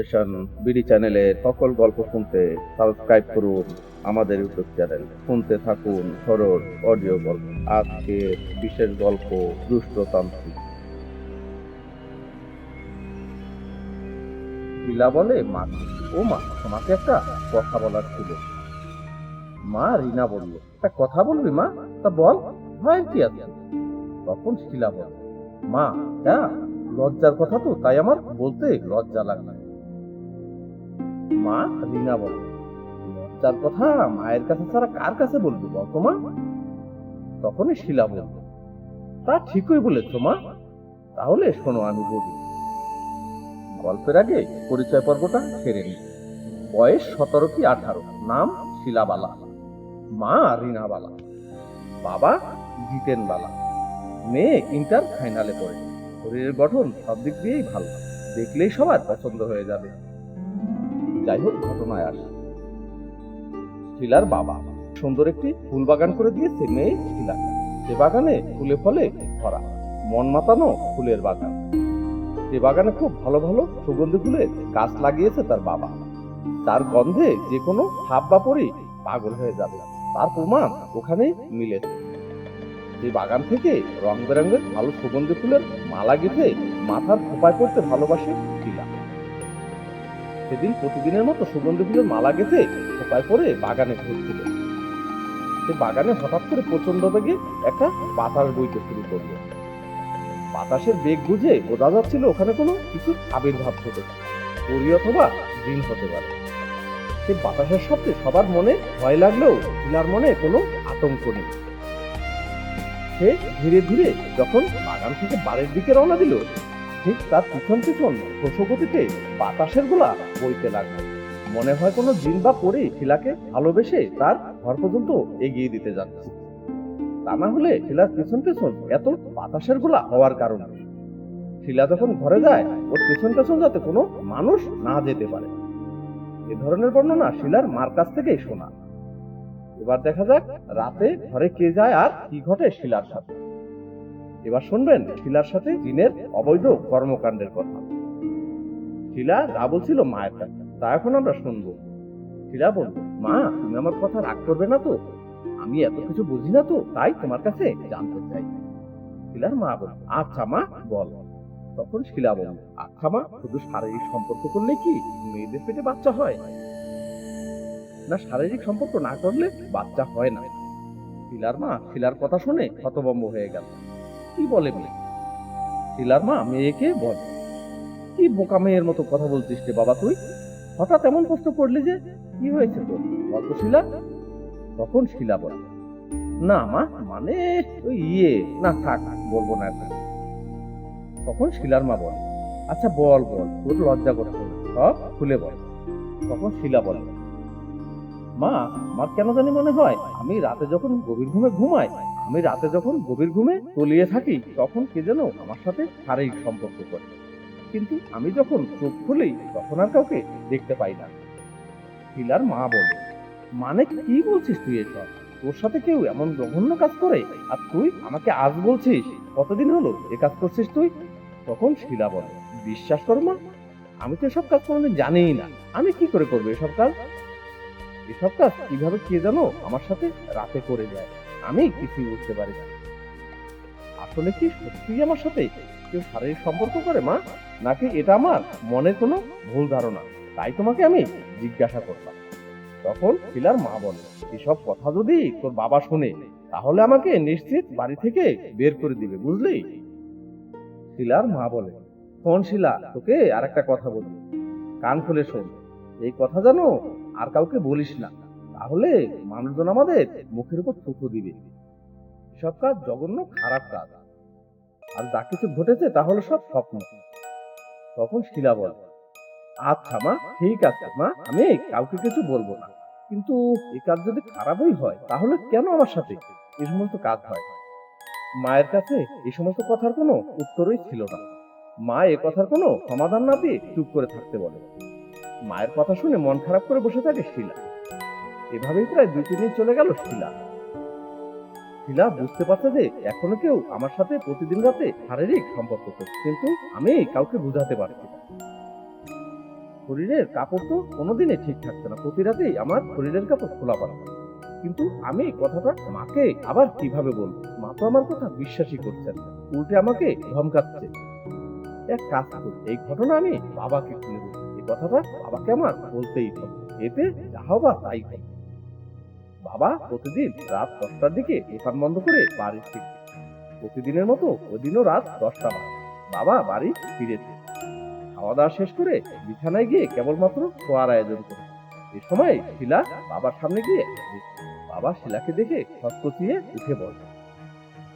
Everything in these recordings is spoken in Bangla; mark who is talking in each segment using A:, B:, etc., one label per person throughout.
A: স্টেশন বিডি চ্যানেলের সকল গল্প শুনতে সাবস্ক্রাইব করুন আমাদের ইউটিউব চ্যানেল শুনতে থাকুন হরর অডিও গল্প। আজকে বিশেষ গল্প দুষ্টতান্ত্রিক। বিলা বলে, মা, ও মা, তোমাকে একটা কথা বলার ছিল। মা রিনা বলল একটা কথা বলবি মা? তা বল, ভয় কি আছে? তখন শিলা বলে, মা হ্যাঁ লজ্জার কথা তো, তাই আমার বলতে লজ্জা লাগবে মা রিনা বলে। লজ্জার কথা মায়ের কাছে ছাড়া কার কাছে বলবি বলতো মা? তখনই শিলা বলল, তা ঠিকই বলেছ মা। তাহলে শোনো আমি বলি, গল্পের আগে পরিচয় পর্বটা সেরে নি। বয়স সতেরো কি আঠারো, নাম শিলাবালা। মা রিনাবালা। বাবা জিতেন বালা মেয়ে ইন্টার ফাইনালে পড়ে। শরীরের গঠন সব দিক দিয়েই ভালো। দেখলেই সবার পছন্দ হয়ে যাবে। যাই হোক ঘটনায় আসে। শিলার বাবা। সুন্দর একটি ফুল বাগান করে দিয়েছে মেয়ে শিলা। সে বাগানে ফুলে ফলে ভরা। মন মাতানো ফুলের বাগান। সে বাগানে খুব ভালো ভালো সুগন্ধি ফুলের গাছ লাগিয়েছে তার বাবা। তার গন্ধে যে কোনো হাব বা পরি পাগল হয়ে যাবে। তার প্রমাণ ওখানেই মিলেছে এই বাগান থেকে রং বেরঙের ভালো সুগন্ধি ফুলের মালা গেঁথে মাথার খোপায় করতে ভালোবাসে সেদিন প্রতিদিনের মতো সুগন্ধি ফুলের মালা গেঁথে খোপায় পরে বাগানে ঘুরছিল। সে বাগানে হঠাৎ করে প্রচণ্ড বেগে একটা বাতাস বইতে শুরু করল। বাতাসের বেগ বুঝে বোঝা যাচ্ছিল ওখানে কোনো কিছু আবির্ভাব হতে পরি অথবা দিন হতে পারে। সে বাতাসের শব্দে সবার মনে ভয় লাগলেও শিলার মনে কোনো আতঙ্ক নেই। সে ধীরে ধীরে যখন বাগান থেকে বাড়ির দিকে রওনা দিল ঠিক তার পিছন পিছন গতিতে বাতাসের গোলা বইতে লাগল। মনে হয় কোনো জিন বা পরে শিলাকে ভালোবেসে তার ঘর পর্যন্ত এগিয়ে দিতে যাচ্ছে। তা না হলে শিলার পিছন পিছন এত বাতাসের গোলা হওয়ার কারণে শিলা যখন ঘরে যায়, ওর পিছন পেছন যাতে কোনো মানুষ না যেতে পারে। এ ধরনের বর্ণনা শিলার মার কাছ থেকেই শোনা। এবার দেখা যাক রাতে ঘরে কে যায় আর কি ঘটে শিলার সাথে। এবার শুনবেন শিলার সাথে জিনের অবৈধ কর্মকাণ্ডের কথা। শিলা যা বলছিল মায়ের কাছে, তা এখন আমরা শুনব। শিলা বলল, মা, তুমি আমার কথা রাগ করবে না তো? আমি এত কিছু বুঝি না তো, তাই তোমার কাছে জানতে চাই। শিলার মা বল আচ্ছা মা, বল। তখন শিলা বলল আচ্ছা মা, শুধু শারীরিক সম্পর্ক করলে কি মেয়েদের পেটে বাচ্চা হয়? না, শারীরিক সম্পর্ক না করলে বাচ্চা হয় না। শিলার মা শিলার কথা শুনে হতভম্ব হয়ে গেল। কি বলে মেয়ে? শিলার মা মেয়েকে বলে। কি বোকা মেয়ের মতো কথা বলছিস রে বাবা তুই? হঠাৎ এমন প্রশ্ন করলি যে কি হয়েছে তোর? গল্প শিলা। তখন শিলা বলে, না মা মানে ওই ইয়ে না থাক, বলব না তখন শিলার মা বল আচ্ছা বল বল, তোর লজ্জা করে না। সব খুলে বল। তখন শিলা বলে, মা আমার কেন জানি মনে হয়? আমি রাতে যখন গভীর ঘুমে ঘুমাই আমি রাতে যখন গভীর ঘুমে তলিয়ে থাকি, তখন কে যেন আমার সাথে শারীরিক সম্পর্ক করে। কিন্তু আমি যখন চোখ খুলি, তখন আর কাউকে দেখতে পাই না। শিলার মা বলে মানে কি বলছিস তুই এসব? তোর সাথে কেউ এমন জঘন্য কাজ করে? আর তুই আমাকে আজ বলছিস, কতদিন হলো এ কাজ করছিস তুই? তখন শিলা বলে, বিশ্বাস কর মা, আমি তো এসব কাজ কোনোদিন জানিই না। আমি কি করে করব এসব কাজ? এসব কাজ কীভাবে কে জানো আমার সাথে রাতে করে যায় আমি কিছুই বুঝতে পারি না। আসলে কি সত্যি আমার সাথে কেউ শারীরিক সম্পর্ক করে, মা? নাকি এটা আমার মনের কোনো ভুল ধারণা? তাই তোমাকে আমি জিজ্ঞাসা করলাম। তখন শিলার মা বলে, এসব কথা যদি তোর বাবা শুনে, তাহলে আমাকে নিশ্চিত বাড়ি থেকে বের করে দিবে, বুঝলি? শিলার মা বলে, শোন শিলা, তোকে আর একটা কথা বলি। কান খুলে শোন। এই কথা জানো আর কাউকে বলিস না। তাহলে মানুষজন আমাদের মুখের উপর থুতু দিবে। এসব কাজ জঘন্য খারাপ কাজ। আর যা কিছু ঘটেছে তাহলে সব স্বপ্ন। তখন শিলা বল আচ্ছা মা, ঠিক আছে মা, আমি কাউকে কিছু বলব না। কিন্তু এ কাজ যদি খারাপই হয়, তাহলে কেন আমার সাথে? এই সমস্ত কাজ হয়। মায়ের কাছে এই সমস্ত কথার কোনো উত্তরই ছিল না। মা এ কথার কোনো সমাধান না দিয়ে চুপ করে থাকতে বলে। মায়ের কথা শুনে মন খারাপ করে বসে থাকে শিলা। এভাবেই প্রায় দুই, তিন দিন চলে গেল শিলা। শিলা, বুঝতে পারছে যে এখনও কেউ আমার সাথে প্রতিদিন রাতে শারীরিক সম্পর্ক করছে, কিন্তু আমি কাউকে বুঝাতে পারছি না। শরীরের কাপড় তো কোনোদিনই ঠিক থাকছে না, প্রতি রাতেই আমার শরীরের কাপড় খোলা পড়ে। কিন্তু আমি কথাটা মাকে আবার কীভাবে বলব? মা তো আমার কথা বিশ্বাসই করছেন। উল্টে আমাকে ধমকাচ্ছে। এক কাজ করি, এই ঘটনা আমি বাবাকে দেবো এই কথাটা বাবাকে আমার বলতেই হবে, এতে যা হবা তাই হবে। বাবা, প্রতিদিন রাত দশটার দিকে দোকান বন্ধ করে বাড়ি ফিরছে প্রতিদিনের মতো ওদিনও রাত দশটা বাজে। বাবা বাড়ি ফিরেছে। খাওয়া দাওয়া শেষ করে বিছানায় গিয়ে কেবলমাত্র শোয়ার আয়োজন করে। এ সময় শিলা বাবার সামনে গিয়ে বাবা শিলাকে দেখে হস্তচিয়ে উঠে বলে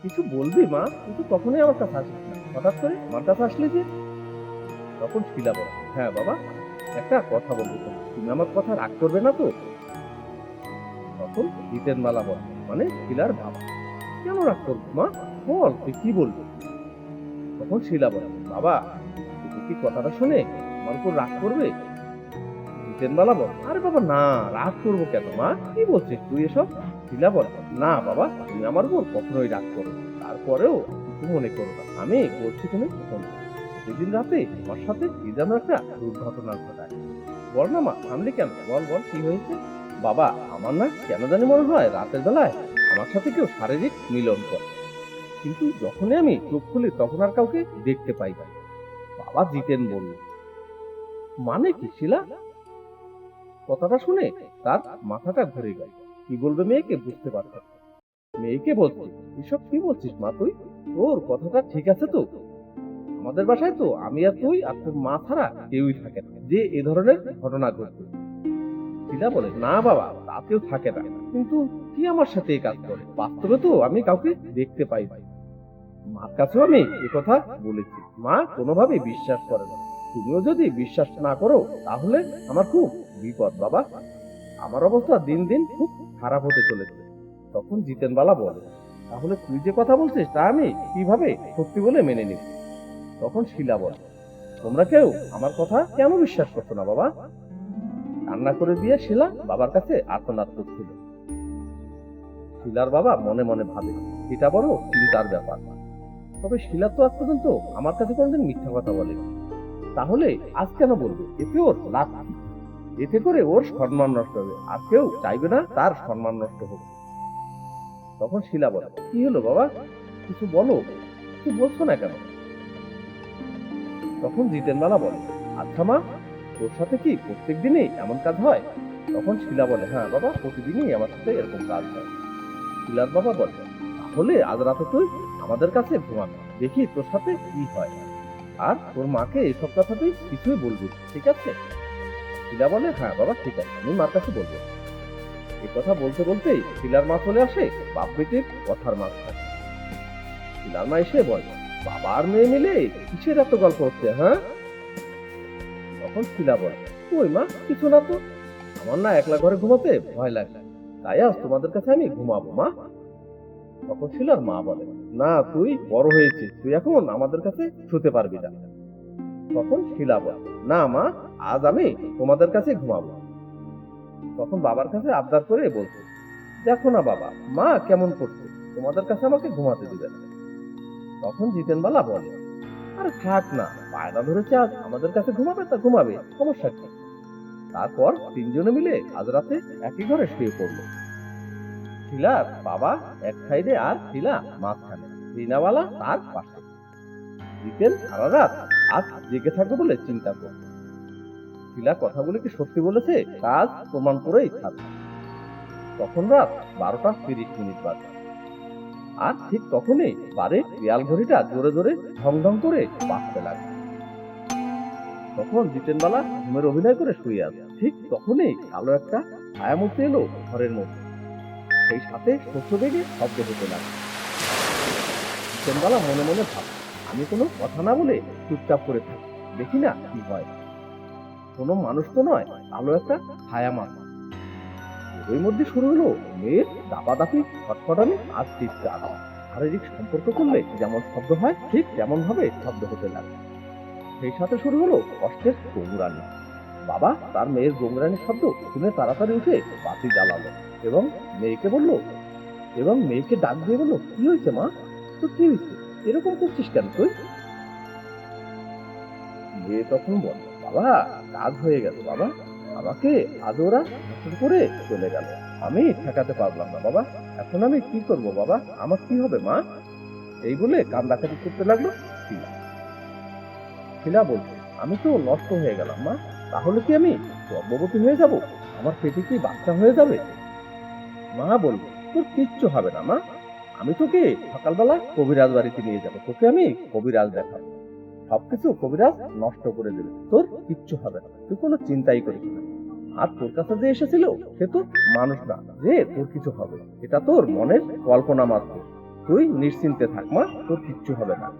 A: কিছু বলবি মা? কিন্তু তখনই আমার কাছে আসিস না। হঠাৎ করে আমার কাছে আসলে যে? তখন শিলা বলে হ্যাঁ বাবা, একটা কথা বলব তুমি আমার কথা রাগ করবে না তো? তখন জিতেন মালা বলে মানে শিলার বাবা। কেন রাগ করব মা, বল, তুই কি বলবি? তখন শিলা বলে, বাবা, তুমি কি কথাটা শুনে আমার উপর রাগ করবে? জিতেন মালা বল আরে বাবা, না, রাগ করব কেন, মা? কি বলছিস তুই এসব? শিলা বল, না, বাবা, তুমি আমার উপর কখনোই রাগ করো তারপরেও কিছু মনে করো না। আমি বলছি তুমি শোনো। সেদিন রাতে আমার সাথে কি যেন একটা দুর্ঘটনা ঘটায়। বল না, মা, থামলি কেন? বল বল, কি হয়েছে? বাবা, আমার না কেন জানি মনে হয় রাতের বেলায় আমার সাথে কেউ শারীরিক মিলন করে। কিন্তু যখনই আমি চোখ খুলি, তখন আর কাউকে দেখতে পাই না। বাবা জিতেন বলল মানে কি, শিলা? কথাটা শুনে তার মাথাটা ঘুরে গেল। কি বলবে মেয়েকে বুঝতে পারছে মেয়েকে বলছে, এসব কি বলছিস মা তুই? তোর কথাটা ঠিক আছে তো? আমাদের বাসায় তো আমি আর তুই আর তোর মা ছাড়া কেউই থাকে না। যে এ ধরনের ঘটনা ঘটবে। শিলা বলে, না বাবা তাতেও থাকে না। কিন্তু কি আমার সাথে এই কাজ করে? বাস্তবে তো আমি কাউকে দেখতে পাই না। মার কাছেও আমি এ কথা বলেছি। মা কোনোভাবেই বিশ্বাস করে না। তুমিও যদি বিশ্বাস না করো, তাহলে আমার খুব বিপদ, বাবা। আমার অবস্থা দিন দিন খুব খারাপ হতে চলেছে। তখন জিতেনবালা বলে, তাহলে তুই যে কথা বলছিস, তা আমি কীভাবে সত্যি বলে মেনে নিব? তখন শিলা বলে, তোমরা কেউ আমার কথা কেন বিশ্বাস করছ না, বাবা? কান্না করে দিয়ে শিলা বাবার কাছে আর্তনাদ করছিল। শিলার বাবা মনে মনে ভাবে, এটা বড় চিন্তার ব্যাপার। তবে শিলা তো আজ পর্যন্ত আমার কাছে কোনদিন মিথ্যা কথা বলে তাহলে আজ কেন বলবে? এতে ওর লাভ এতে করে ওর সম্মান নষ্ট হবে। আর কেউ চাইবে না তার সম্মান নষ্ট হোক। তখন শিলা বলে, কি হলো বাবা? কিছু বলো? কিছু বলছো না কেন? তখন জিতেনবালা বলে আচ্ছা মা তোর সাথে কি প্রত্যেক দিনই এমন কাজ হয়? তখন শিলা বলে হ্যাঁ বাবা, প্রতিদিনই আমার সাথে এরকম কাজ হয়। শিলার বাবা বলে, তাহলে আজ রাতে তুই আমাদের কাছে ঘুমাবি দেখি তোর সাথে কি হয়। আর তোর মাকে এসব কথা তুই কিছুই বলবি ঠিক আছে? শিলা বলে হ্যাঁ বাবা, ঠিক আছে, আমি মার কাছে বলব। এই কথা বলতে বলতেই শিলার মা চলে আসে বাপ বেটির কথার মাঝখানে। শিলার মা এসে বলে বাবার মেয়ে মিলে কিসের এত গল্প হচ্ছে হ্যাঁ? তখন শিলা বলে ওই মা, কিছু না তো। আমার না একলা ঘরে ঘুমাতে ভয় লাগে। তাই আজ তোমাদের কাছে আমি ঘুমাবো, মা। তখন শিলার মা বলে, না, তুই বড় হয়েছিস। তুই এখন আমাদের কাছে শুতে পারবি না। তখন শিলা বলে, না, মা, আজ আমি তোমাদের কাছে ঘুমাবো। তখন বাবার কাছে আবদার করে বলছে, দেখো না বাবা, মা কেমন করছে। তোমাদের কাছে আমাকে ঘুমাতে দিবে না। তখন জিতেনবালা বলে আরে থাক না। পায়না ধরেছে আজ আমাদের কাছে ঘুমাবে তা ঘুমাবে, সমস্যা কি? তারপর তিনজনে মিলে আজ রাতে একই ঘরে শুয়ে পড়ল। শিলার বাবা, এক সাইডে আর শিলা মাঝখানে রিনাওয়ালা তার পাশে। জিতেন সারা রাত আজ জেগে থাকবে বলে চিন্তা করবে শিলা কথাগুলো কি সত্যি বলেছে? কাজ প্রমাণ করেই থাকবে তখন রাত বারোটা তিরিশ মিনিট বাজে। আর ঠিক তখনই বারে দেয়াল ঘড়িটা জোরে জোরে ঢং ঢং করে বাঁচতে লাগে তখন জিতেনবালা ঘুমের অভিনয় করে শুয়ে আছে। ঠিক তখনই কালো একটা ছায়ামূর্তি এলো ঘরের মধ্যে। সেই সাথে শস্য বেগে শব্দ হতে লাগে জিতেনবালা মনে মনে ভাব, আমি কোনো কথা না বলে চুপচাপ করে থাকি, দেখি না কি হয়। কোনো মানুষ তো নয়, কালো একটা ছায়া মাথা ওই মধ্যে শুরু হলো মেয়ের দাপাদাপি ছটফটানি আর চিৎকার। শারীরিক সম্পর্ক করলে যেমন শব্দ হয়, ঠিক তেমন ভাবে শব্দ হতে লাগে। সেই সাথে শুরু হলো কষ্টের গোমরানি। বাবা তার মেয়ের গোমরানির শব্দ শুনে তাড়াতাড়ি উঠে বাতি জ্বালালো এবং মেয়েকে বলল, এবং মেয়েকে ডাক দিয়ে বলল, কি হয়েছে মা? তো কি হয়েছে? এরকম করছিস কেন তুই? মেয়ে তখন বল বাবা কাজ হয়ে গেছে বাবা। আমাকে ওরা নষ্ট করে চলে গেল। আমি ঠেকাতে পারলাম না, বাবা। এখন আমি কি করব, বাবা? আমার কি হবে, মা? এই বলে কান্দাকাটি করতে লাগল শিলা। শিলা বলছে আমি তো নষ্ট হয়ে গেলাম, মা। তাহলে কি আমি গর্ভবতী হয়ে যাব? আমার পেটে কি বাচ্চা হয়ে যাবে? মা বলল, তোর কিচ্ছু হবে না, মা। আমি তোকে সকালবেলা কবিরাজ বাড়িতে নিয়ে যাব। তোকে আমি কবিরাজ দেখাবো। সবকিছু কবিরাজ নষ্ট করে দেবে। তোর কিচ্ছু হবে না। তুই কোনো চিন্তাই করিস না। আর তোর কাছে যে এসেছিল, সে তো মানুষ না। যে তোর কিছু হবে এটা তোর মনের কল্পনা মাত্র। তুই নিশ্চিন্তে থাক, মা। তোর কিচ্ছু হবে না।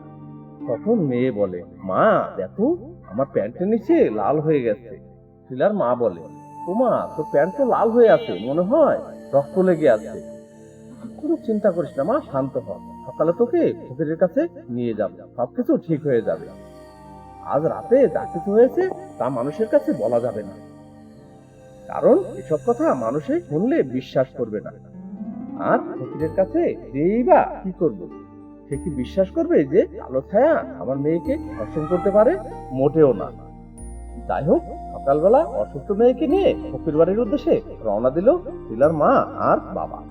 A: তখন মেয়ে বলে, মা, দেখো, আমার প্যান্টের নিচে লাল হয়ে গেছে। শিলার মা বলে, ওমা, তোর প্যান্ট তো লাল হয়ে আছে, মনে হয় রক্ত লেগে আছে। কোনো চিন্তা করিস না, মা, শান্ত হ। সকালে তোকে ফকিরের কাছে নিয়ে যাবে। সবকিছু ঠিক হয়ে যাবে। আজ রাতে যা কিছু হয়েছে তা মানুষের কাছে বলা যাবে না। কারণ এসব কথা মানুষে শুনলে বিশ্বাস করবে না। আর ফকিরের কাছে যেই বা কি করব? সে কি বিশ্বাস করবে যে কালো ছায়া আমার মেয়েকে ধর্ষণ করতে পারে? মোটেও না। যাই হোক, সকালবেলা অসুস্থ মেয়েকে নিয়ে ফকির বাড়ির উদ্দেশ্যে রওনা দিল শিলার মা আর বাবা।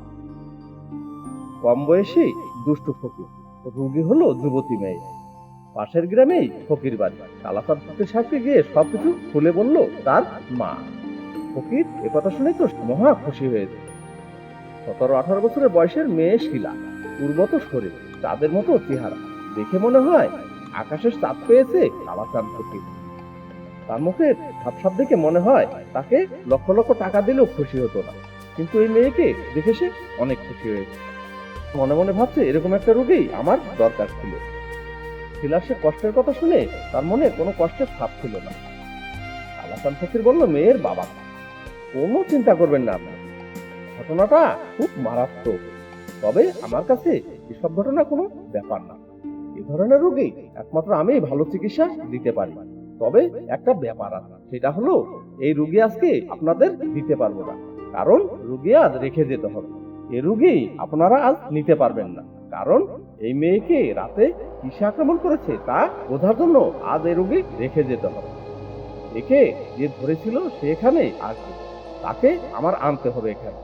A: কম বয়সী দুষ্টু ফকির রুগী হলো যুবতী মেয়ে। পাশের গ্রামেই ফকির বাড়ি। কালাচাঁদ ফকির সাহেবকে গিয়ে সবকিছু খুলে বলল তার মা। ফকির, এ কথা শুনে তো মহা খুশি হয়েছে সতেরো আঠারো বছরের বয়সের মেয়ে শিলা, উর্বত শরীর, চাঁদের মতো চেহারা। দেখে মনে হয় আকাশের চাঁদ পেয়েছে কালাচাঁদ ফকির। তার মুখে সাপ দেখে মনে হয় তাকে লক্ষ লক্ষ টাকা দিলেও খুশি হতো না। কিন্তু এই মেয়েকে দেখে সে অনেক খুশি হয়েছে মনে মনে ভাবছে এরকম একটা রোগী আমার দরকার ছিল। সে কষ্টের কথা শুনে তার মনে কোনো কষ্টের ছাপ ছিল না। আলাসান ফকির বলল, মেয়ের বাবা, কোনো চিন্তা করবেন না আপনি ঘটনাটা খুব মারাত্মক। তবে আমার কাছে এসব ঘটনা কোনো ব্যাপার না। এ ধরনের রোগী একমাত্র আমি ভালো চিকিৎসা দিতে পারি। তবে একটা ব্যাপার আছে, সেটা হলো, এই রুগী আজকে আপনাদের দিতে পারব না। কারণ রুগী আজ রেখে যেতে হবে। এ রুগী আপনারা আজ নিতে পারবেন না। কারণ এই মেয়েকে রাতে কিসে আক্রমণ করেছে তা বোঝার জন্য আজ এই রুগী রেখে যেতে হবে। একে যে ধরেছিল সে এখানে আসবে তাকে আমার আনতে হবে এখানে।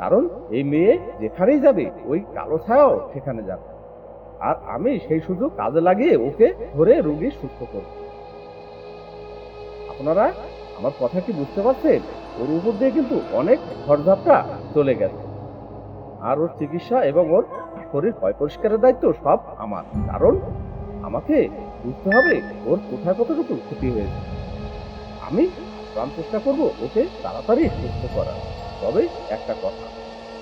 A: কারণ এই মেয়ে যেখানেই যাবে, ওই কালো ছায়াও সেখানে যাবে। আর আমি সেই সুযোগ কাজে লাগিয়ে ওকে ধরে রুগী সুস্থ করব। আপনারা আমার কথা কি বুঝতে পারছেন? ওর উপর দিয়ে কিন্তু অনেক ঝড়ঝাপটা চলে গেছে। আর ওর চিকিৎসা এবং ওর শরীর ভয় পরিষ্কারের দায়িত্ব সব আমার। কারণ আমাকে বুঝতে হবে ওর কোথায় কতটুকু ক্ষতি হয়েছে। আমি প্রাণ চেষ্টা করব ওকে তাড়াতাড়ি সুস্থ করার তবে একটা কথা,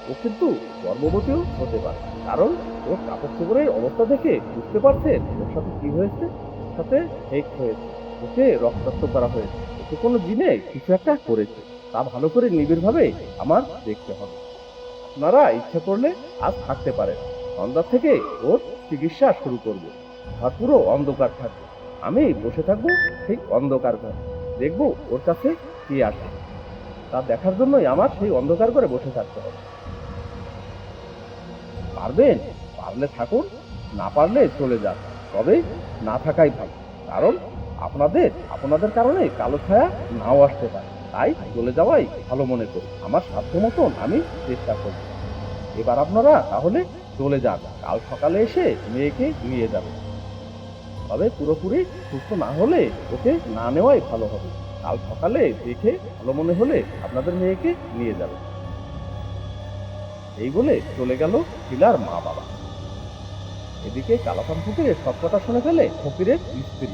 A: ও কিন্তু গর্ভবতীও হতে পারে। কারণ ওর কাপড় চোপড়ের অবস্থা দেখে বুঝতে পারছেন ওর সাথে কি হয়েছে, ওর সাথে হেক হয়েছে, ওকে রক্তাক্ত করা হয়েছে, ওকে কোনো দিনে কিছু একটা করেছে। তা ভালো করে নিবিড়ভাবে আমার দেখতে হবে। আপনারা ইচ্ছে করলে আজ থাকতে পারেন। সন্ধ্যা থেকে ওর চিকিৎসা শুরু করব। ঘর পুরো অন্ধকার থাকবে আমি বসে থাকব সেই অন্ধকার ঘরে। দেখব ওর কাছে কি আসে তা দেখার জন্যই আমার সেই অন্ধকার করে বসে থাকতে হবে। পারবেন? পারলে থাকুন, না পারলে চলে যান। তবে না থাকাই ভালো। কারণ আপনাদের আপনাদের কারণে কালো ছায়া নাও আসতে পারে। তাই চলে যাওয়াই ভালো মনে করি। আমার সাধ্য মতন আমি চেষ্টা করব। এবার আপনারা তাহলে চলে যান। কাল সকালে এসে মেয়েকে নিয়ে যাবেন তবে পুরোপুরি সুস্থ না হলে ওকে না নেওয়াই ভালো হবে। কাল সকালে দেখে ভালো মনে হলে আপনাদের মেয়েকে নিয়ে যাবে। এই বলে চলে গেল শিলার মা বাবা এদিকে কালাপান ফকিরের সব কথা শুনে ফেলে ফকিরের স্ত্রী।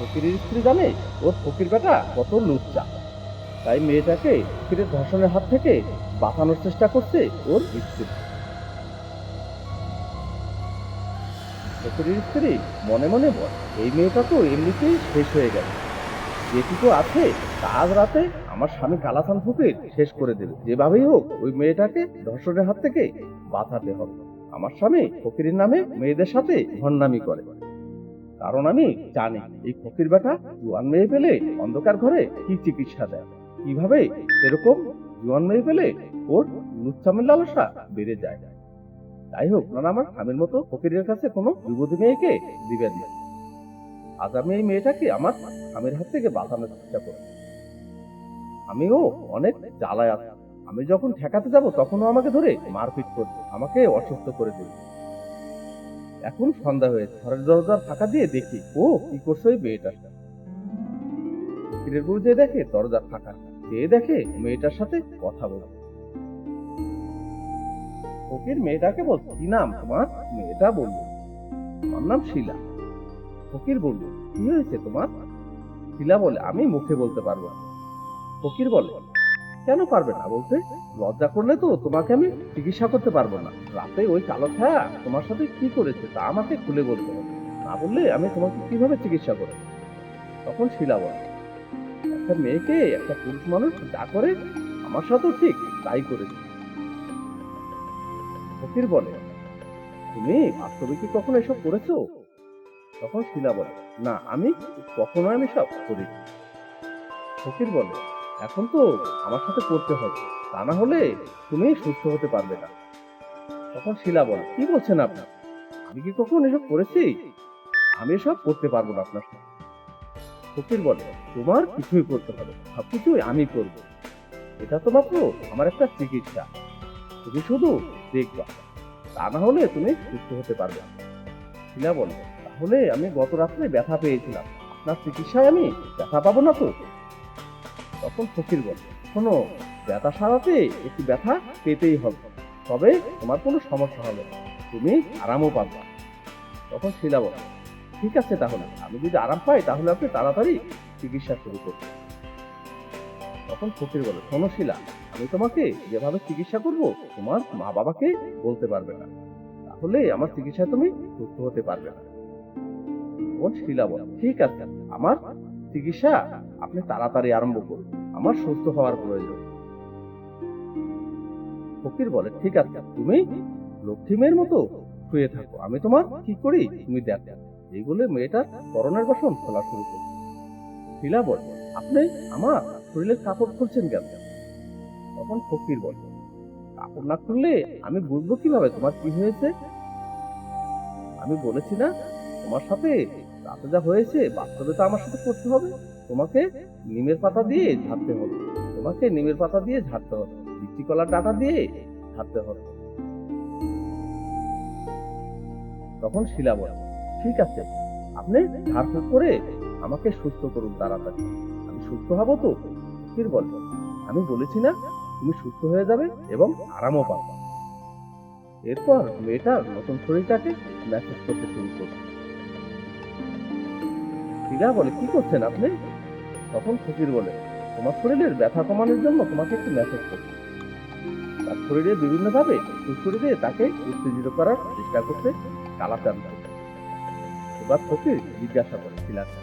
A: ফকিরের স্ত্রী জানে, ওর ফকির বেটা কত লুচ্চা। তাই মেয়েটাকে ফকিরের ধর্ষণের হাত থেকে বাঁচানোর চেষ্টা করছে ওর স্ত্রী। ফকিরের স্ত্রী মনে মনে বল, এই মেয়েটা তো এমনিতেই শেষ হয়ে গেছে। যেটুকু আছে আজ রাতে আমার স্বামী কালাসান ফকির শেষ করে দেবে। যেভাবেই হোক, ওই মেয়েটাকে ধর্ষণের হাত থেকে বাঁচাতে হবে। আমার স্বামী ফকিরের নামে মেয়েদের সাথে ভণ্ডামি করে। কারণ আমি জানি এই ফকির বেটা জুয়ান মেয়ে পেলে অন্ধকার ঘরে কি চিকিৎসা দেয়? কীভাবে এরকম জুয়ান মেয়ে পেলে ওর লুচ্চামের লালসা বেড়ে যায়? তাই হোক না, আমার স্বামীর মতো ফকিরের কাছে কোনো যুবতী মেয়েকে দিবেন না। আজ আমি এই মেয়েটাকে আমার স্বামীর হাত থেকে বাঁচানোর চেষ্টা করব। আমিও অনেক জ্বালায় আছি। আমি যখন ঠেকাতে যাব, তখনও আমাকে ধরে মারপিট করবে। আমাকে অসুস্থ করে দেবে। এখন সন্ধ্যা হয়েছে। ঘরের দরজার ফাঁকা দিয়ে দেখি, ও, কি করছে ওই মেয়েটার ফকিরের বউ যে দেখে দরজা ফাঁকা। যে দেখে, মেয়েটার সাথে কথা বলছে ফকির মেয়েটাকে বল কি নাম তোমার? মেয়েটা বলল, আমার নাম শিলা। ফকির বলল, কি হয়েছে তোমার? শিলা বলে, আমি মুখে বলতে পারব না। ফকির বলে কেন পারবে না বলতে? লজ্জা করলে তো তোমাকে আমি চিকিৎসা করতে পারব না। রাতে ওই কালো ছায়া তোমার সাথে কি করেছে তা আমাকে খুলে বলতে হবে। না বললে আমি তোমাকে কীভাবে চিকিৎসা করব? তখন শিলা বলে, একটা মেয়েকে একটা পুরুষ মানুষ যা করে, আমার সাথেও ঠিক তাই করেছে। ফকির বলে, তুমি বাস্তবে কি কখনো এসব করেছ? তখন শিলা বলে, না, আমি কখনো আমি সব করি ফকির বলে এখন তো আমার সাথে করতে হবে। তা না হলে তুমি সুস্থ হতে পারবে না। তখন শিলা বলে, কি বলছেন আপনি আমি কি কখন এসব করেছি? আমি এসব করতে পারব না আপনার সাথে। ফকির বলে, তোমার কিছুই করতে হবে সবকিছুই আমি করব। এটা তো মাত্র আমার একটা চিকিৎসা। তুমি শুধু দেখবা। তা না হলে তুমি সুস্থ হতে পারবে শিলা বলে, তাহলে আমি গত রাত্রে ব্যথা পেয়েছিলাম। আপনার চিকিৎসায় আমি ব্যথা পাবো না তো? তখন ফকির বলে, শোনো, ব্যথা সারাতে একটু ব্যথা পেতেই হবে, তবে তোমার কোনো সমস্যা হবে। তুমি আরামও পাবে। তখন শিলা বলে, ঠিক আছে তাহলে, আমি যদি আরাম পাই তাহলে আপনি তাড়াতাড়ি চিকিৎসা শুরু করুন। তখন ফকির বলে, শোনো শিলা, আমি তোমাকে যেভাবে চিকিৎসা করব, তোমার মা বাবাকে বলতে পারবে না। তাহলে আমার চিকিৎসা তুমি সুস্থ হতে পারবে না। তখন শিলা বলে, ঠিক আছে, আমার চিকিৎসা আপনি তাড়াতাড়ি আরম্ভ করুন। আমার সুস্থ হওয়ার প্রয়োজন। ফকির বলে, ঠিক আছে, তুমি লক্ষ্মী মেয়ের মতো শুয়ে থাকো। আমি তোমার কি করি? তুমি দেখো। এই বলে মেয়েটার করোনার বাসন খোলা শুরু করল। শিলা বলে, আপনি আমার শরীরের কাপড় খুলছেন কেন? তখন ফকির বলে, কাপড় না খুললে আমি বুঝব কীভাবে? তোমার কি হয়েছে? আমি বলেছি, না, তোমার সাথে রাতে যা হয়েছে বাস্তবে তো আমার সাথে করতে হবে। তোমাকে নিমের পাতা দিয়ে ঝাড়তে হবে। তোমাকে নিমের পাতা দিয়ে ঝাড়তে হবে। বিচি কলার ডাটা দিয়ে ঝাড়তে হবে। তখন শিলা বলে, ঠিক আছে, আপনি ঝাড়ফুঁক করে আমাকে সুস্থ করুন তাড়াতাড়ি। আমি সুস্থ হব তো? ফকির বলে, আমি বলেছি না, তুমি সুস্থ হয়ে যাবে এবং আরামও পাবে। এরপর মেয়েটার নতুন শরীরটাকে মেসেজ করতে শুরু করবে শিলা বলে, কি করছেন আপনি? তখন ফকির বলে, তোমার শরীরের ব্যথা কমানোর জন্য তোমাকে একটু মেসেজ করছি। তার শরীরে বিভিন্ন ভাবে শরীরে তাকে উত্তেজিত করার চেষ্টা করতে কালাচান। এবার ফকির জিজ্ঞাসা করে শিলাকে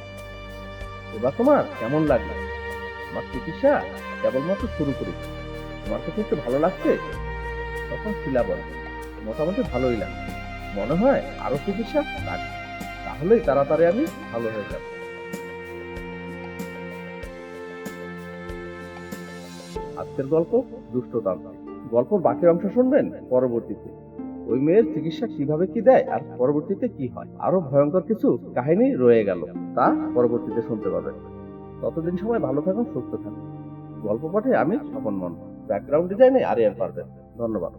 A: এবার তোমার কেমন লাগল? আমার চিকিৎসা কেবলমাত্র শুরু করেছি তোমার কাছে একটু ভালো লাগছে? তখন শিলা বলে, মোটামুটি ভালোই লাগছে। মনে হয় আরও চিকিৎসা লাগবে। তাহলেই তাড়াতাড়ি আমি ভালো হয়ে যাব। আজকের গল্প দুষ্টতান্ত্রিক গল্প বাকি অংশ শুনবেন পরবর্তীতে। ওই মেয়ের চিকিৎসা কীভাবে কি দেয় আর পরবর্তীতে কি হয়? আরও ভয়ঙ্কর কিছু কাহিনী রয়ে গেল। তা পরবর্তীতে শুনতে পাবেন। ততদিন সময় ভালো থাকুন, সুস্থ থাকুন। গল্প পাঠে আমি স্বপন মন ব্যাকগ্রাউন্ড ডিজাইনে আরিয়ান পারবেন ধন্যবাদ!